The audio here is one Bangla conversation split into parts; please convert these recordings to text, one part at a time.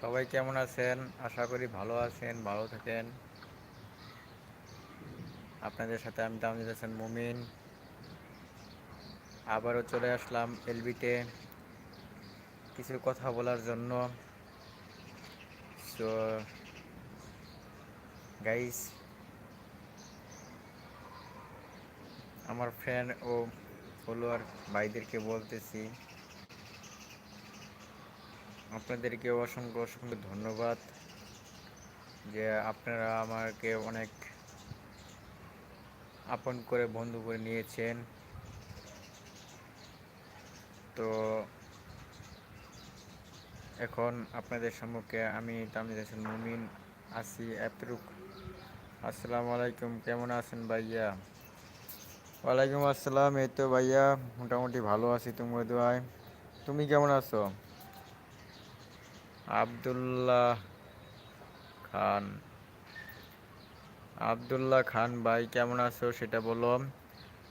সবাই কেমন আছেন? আশা করি ভালো আছেন, ভালো থাকেন। আপনাদের সাথে আমি তামজিদ হাসান মুমিন। আবারও চলে আসলাম এলবিতে কিছু কথা বলার জন্য। সো গাইস আমার ফ্রেন্ড ও ফলোয়ার ভাইদেরকে বলতেছি। আপনাদেরকে অসংখ্য অসংখ্য ধন্যবাদ যে আপনারা আমাকে অনেক আপন করে বন্ধু করে নিয়েছেন। তো এখন আপনাদের সম্মুখে আমি তামিল হাসান মুমিন আছি এতটুক। আসসালামু আলাইকুম, কেমন আছেন ভাইয়া? ওয়ালাইকুম আসসালাম, এই তো ভাইয়া, মোটামুটি ভালো আছি তোমার দোয়ায়। তুমি কেমন আছো? আবদুল্লাহ খান। আবদুল্লাহ খান, ভাই, কেমন আছো? সেটা বলো।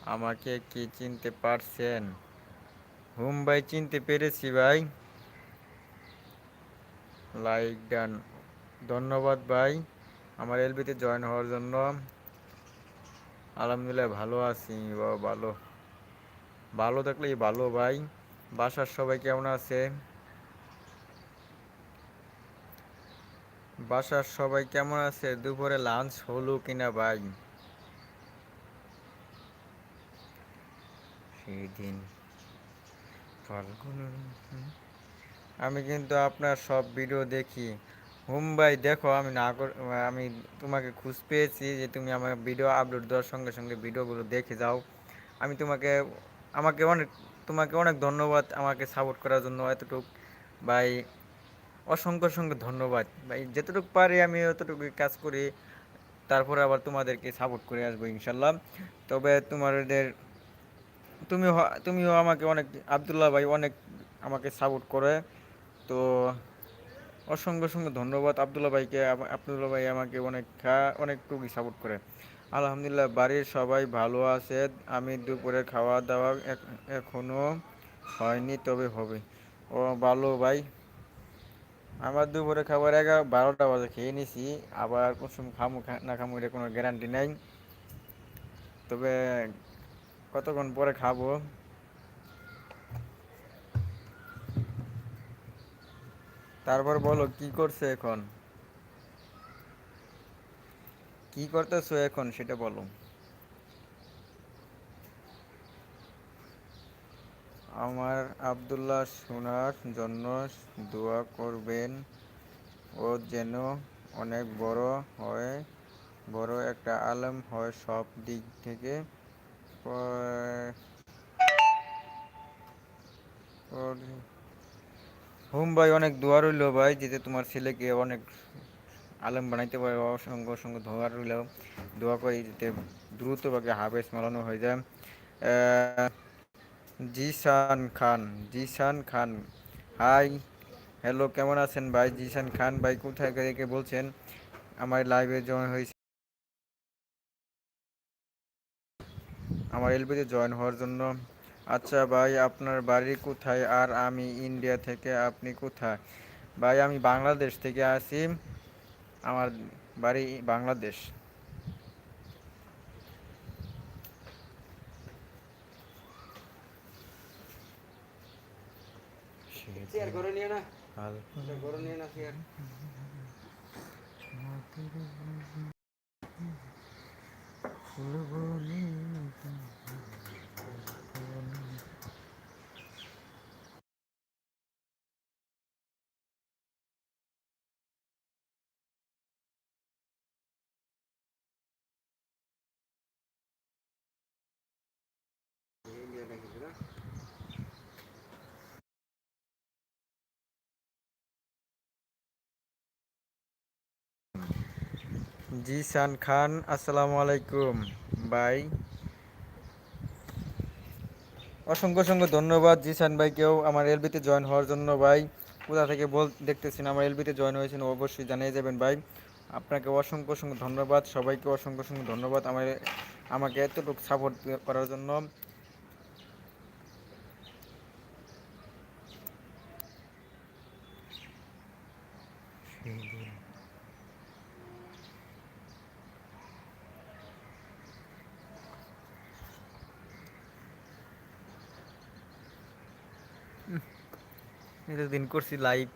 আমাকে কি চিনতে পারছেন? হুম, ভাই, চিনতে পেরেছি, ভাই। লাইক ডান ধন্যবাদ, ভাই, আমার এলবিতে জয়েন হওয়ার জন্য। আলহামদুলিল্লাহ, ভালো আছি, বাবা, ভালো। ভালো থাকলেই ভালো, ভাই। বাসার সবাই কেমন আছে? বাসার সবাই কেমন আছে? দুপুরে লাঞ্চ হলো কিনা ভাই? সেদিন আমি কিন্তু আপনার সব ভিডিও দেখি। হুম ভাই, দেখো, আমি না আমি তোমাকে খুঁজ পেয়েছি যে তুমি আমার ভিডিও আপলোড দেওয়ার সঙ্গে সঙ্গে ভিডিওগুলো দেখে যাও। আমি তোমাকে, আমাকে অনেক, তোমাকে অনেক ধন্যবাদ আমাকে সাপোর্ট করার জন্য এতটুকু। ভাই অসংখ্য অসংখ্য ধন্যবাদ। ভাই, যেতটুকু পারি আমি অতটুকু কাজ করি, তারপরে আবার তোমাদেরকে সাপোর্ট করে আসব ইনশাল্লাহ। তবে তোমাদের, তুমিও তুমিও আমাকে অনেক, আবদুল্লাহ ভাই অনেক আমাকে সাপোর্ট করে। তো অসংখ্য অসংখ্য ধন্যবাদ আবদুল্লাহ ভাইকে আবদুল্লাহ ভাই আমাকে অনেক অনেকটুকুই সাপোর্ট করে। আলহামদুলিল্লাহ, বাড়ির সবাই ভালো আছে। আমি দুপুরে খাওয়া দাওয়া এখনও হয়নি, তবে হবে। ও ভালো ভাই। আমার দুপুরে খাবার এগারো বারোটা বাজে, খেয়ে নিছি। আবার কুসুম খামু না খামু, এটা কোনো গ্যারান্টি নেই। তবে কতক্ষণ পরে খাব? তারপর বলো, কি করছে এখন? কি করতেছো এখন, সেটা বলো। আমার আবদুল্লাহ শোনার জন্য দোয়া করবেন। ও যেন অনেক বড় হয়, বড় একটা আলম হয় সব দিক থেকে। হুম ভাই, অনেক দোয়া রইল ভাই, যেতে তোমার ছেলেকে অনেক আলম বানাইতে পারে। অসংখ্য অসংখ্য দোয়া রইল। দোয়া করি যাতে দ্রুতভাবে হাফেজ মালানো হয়ে যায়। জিসান খান জিসান খান। হাই, হ্যালো, কেমন আছেন ভাই? জিসান খান ভাই, কোথায় থেকে বলছেন? আমার লাইভে জয়েন হয়েছে। আমার এলবিতে জয়েন হওয়ার জন্য। আচ্ছা ভাই, আপনার বাড়ি কোথায় আর আমি ইন্ডিয়া থেকে আপনি কোথায়? ভাই, আমি বাংলাদেশ থেকে আসি। আমার বাড়ি বাংলাদেশ। চেয়ার ঘরে নিয়ে না ঘরে নিয়ে না চেয়ার জিসান খান, আসসালামু আলাইকুম। ভাই, অসংখ্য অসংখ্য ধন্যবাদ জিসান ভাইকেও আমার এলবিতে জয়েন হওয়ার জন্য, ভাই। কোথা থেকে বল দেখতেছেন আমার এলবিতে জয়েন হয়েছেন অবশ্যই জানিয়ে যাবেন, ভাই। আপনাকে অসংখ্য অসংখ্য ধন্যবাদ, সবাইকে অসংখ্য অসংখ্য ধন্যবাদ আমার আমাকে এতটুকু সাপোর্ট করার জন্য। এতদিন করছি লাইভ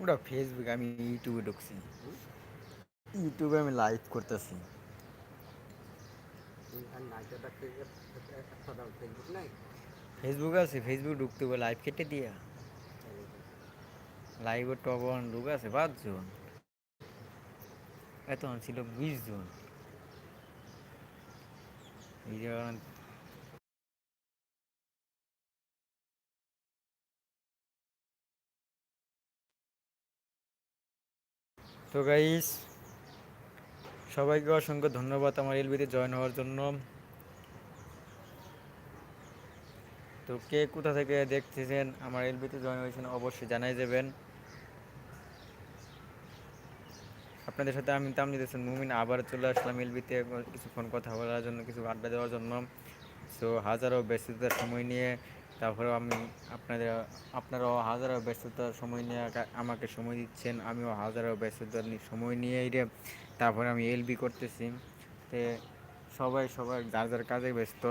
ওটা ফেসবুক আমি ইউটিউবে ঢুকছি। ইউটিউবে আমি লাইভ করতেছি। ফেসবুক ফেসবুক আছে ফেসবুক ঢুকতে হবে লাইভ কেটে দিয়া। লাইভের টপ ওয়ান ঢুক আছে পাঁচজন। এত ছিল বিশ জন। তো গাইস সবাইকে অসংখ্য ধন্যবাদ আমার এলবিতে জয়েন হওয়ার জন্য। তো কে কোথা থেকে দেখতেছেন, আমার এলবিতে জয়েন হয়েছেন অবশ্যই জানাই যাবেন আপনাদের সাথে আমি তামজিদ হোসেন মুমিন আবার চলে আসলাম এলবিতে, কিছুক্ষণ কথা বলার জন্য, কিছু আড্ডা দেওয়ার জন্য। সো হাজারো ব্যস্ততার সময় নিয়ে তারপরেও আমি আপনাদের, আপনারাও হাজারো ব্যস্ততার সময় নিয়ে আমাকে সময় দিচ্ছেন, আমিও হাজারো ব্যস্ততার সময় নিয়ে রে তারপরে আমি এলবি করতেছি। তে সবাই সবাই যার যার কাজে ব্যস্ত।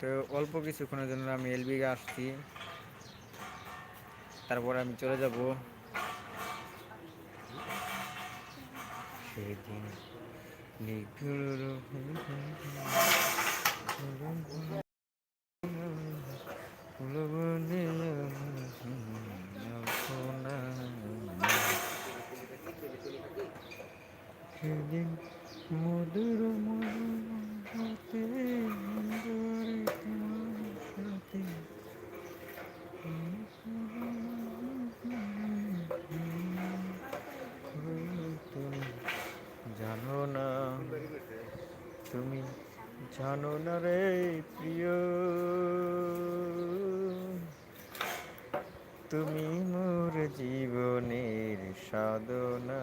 তো অল্প কিছুক্ষণের জন্য আমি এলবিকে আসছি। তারপর আমি চলে যাব। সেদিন সেদিন মধুর মধুরে তোমার সাথে তুমি জানো না তুমি জানো না রে প্রিয় তুমি মোর জীবনের সাধনা।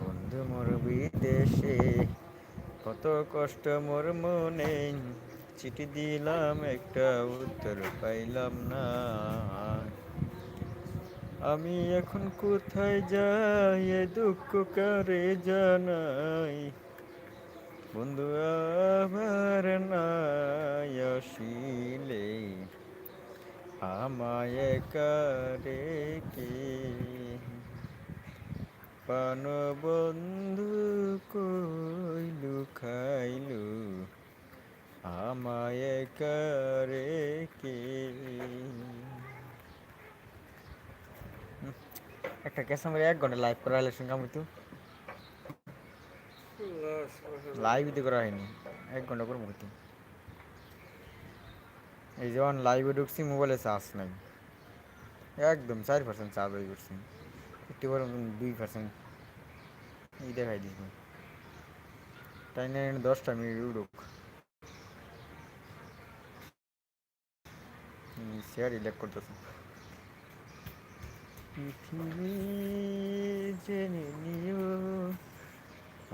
বন্ধু মোর বিদেশে, কত কষ্ট মোর মনে। চিঠি দিলাম, একটা উত্তর পাইলাম না। আমি এখন কোথায় যাই? এ দুঃখ কারে জানাই? বন্ধু আবার নাই আসিলে। আমায় কারে কে পান বন্ধু কইলু, খাইলু। আমায় কারে কে একটা ক্যাশ আমার এক ঘণ্টা লাইভ করা হলে আমি তো। লাইভ দিতে করা হয়নি, এক ঘণ্টা করব কিন্তু এই যেমন লাইভে ঢুকছি মোবাইলে চার্জ নাই। একদম চার পার্সেন্ট চার্জ হয়ে করছি একটু বরং দুই পার্সেন্ট এই দেখাই দিস তাই না দশটা মিনিট উড়ুক। শেয়ার ইলেক্ট করতেছে। পৃথিবী জেনে নিও।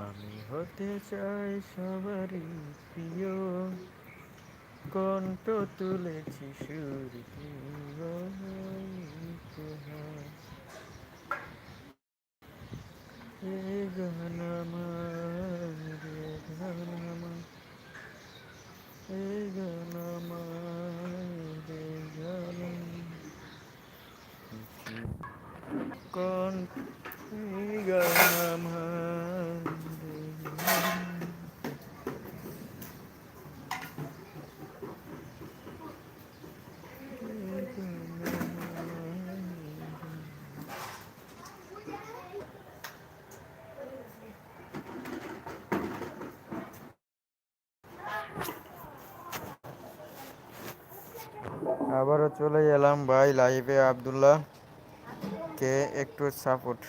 আমি হতে চাই সবারই প্রিয়। কণ্ঠ তুলেছি সুর গান আমার, এ গান আমার, এ গান আমার, এ গান কোন এই গান আমার, এ গান আবারও চলে এলাম ভাই লাইভে আব্দুল্লাহ। কে একটু সাপোর্ট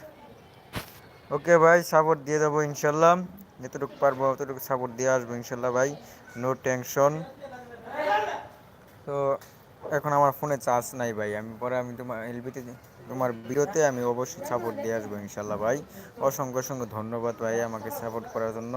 ওকে ভাই সাপোর্ট দিয়ে দেবো ইনশাল্লাহ। যতটুকু পারব, অতটুকু সাপোর্ট দিয়ে আসব ইনশাল্লাহ ভাই। নো টেনশন তো এখন আমার ফোনে চার্জ নাই ভাই। আমি পরে আমি তোমার এলবিতে তোমার বিরতে আমি অবশ্যই সাপোর্ট দিয়ে আসব ইনশাল্লাহ ভাই। অসংখ্য অসংখ্য ধন্যবাদ ভাই আমাকে সাপোর্ট করার জন্য।